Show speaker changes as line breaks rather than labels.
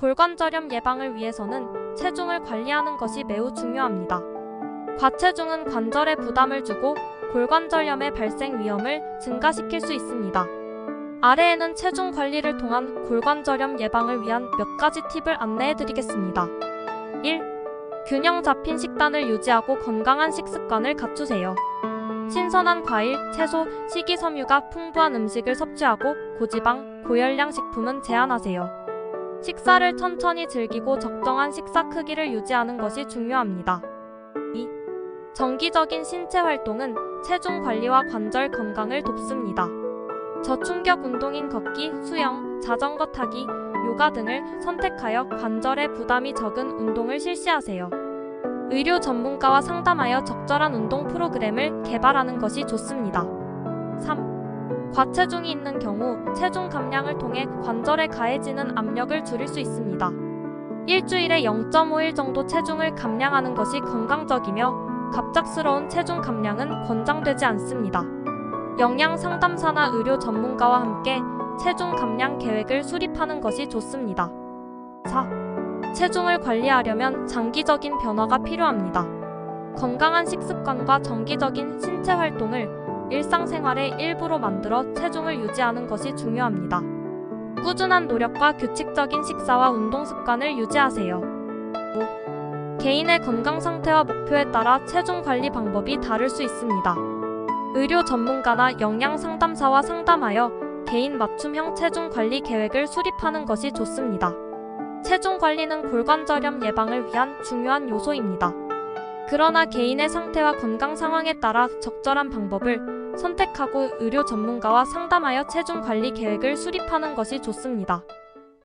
골관절염 예방을 위해서는 체중을 관리하는 것이 매우 중요합니다. 과체중은 관절에 부담을 주고 골관절염의 발생 위험을 증가시킬 수 있습니다. 아래에는 체중 관리를 통한 골관절염 예방을 위한 몇 가지 팁을 안내해 드리겠습니다. 1. 균형 잡힌 식단을 유지하고 건강한 식습관을 갖추세요. 신선한 과일, 채소, 식이섬유가 풍부한 음식을 섭취하고 고지방, 고열량 식품은 제한하세요. 식사를 천천히 즐기고 적정한 식사 크기를 유지하는 것이 중요합니다. 2. 정기적인 신체 활동은 체중 관리와 관절 건강을 돕습니다. 저충격 운동인 걷기, 수영, 자전거 타기, 요가 등을 선택하여 관절에 부담이 적은 운동을 실시하세요. 의료 전문가와 상담하여 적절한 운동 프로그램을 개발하는 것이 좋습니다. 3. 과체중이 있는 경우 체중 감량을 통해 관절에 가해지는 압력을 줄일 수 있습니다. 일주일에 0.5일 정도 체중을 감량하는 것이 건강적이며 갑작스러운 체중 감량은 권장되지 않습니다. 영양 상담사나 의료 전문가와 함께 체중 감량 계획을 수립하는 것이 좋습니다. 4. 체중을 관리하려면 장기적인 변화가 필요합니다. 건강한 식습관과 정기적인 신체 활동을 일상생활의 일부로 만들어 체중을 유지하는 것이 중요합니다. 꾸준한 노력과 규칙적인 식사와 운동 습관을 유지하세요. 5. 개인의 건강 상태와 목표에 따라 체중 관리 방법이 다를 수 있습니다. 의료 전문가나 영양 상담사와 상담하여 개인 맞춤형 체중 관리 계획을 수립하는 것이 좋습니다. 체중 관리는 골관절염 예방을 위한 중요한 요소입니다. 그러나 개인의 상태와 건강 상황에 따라 적절한 방법을 선택하고 의료 전문가와 상담하여 체중 관리 계획을 수립하는 것이 좋습니다.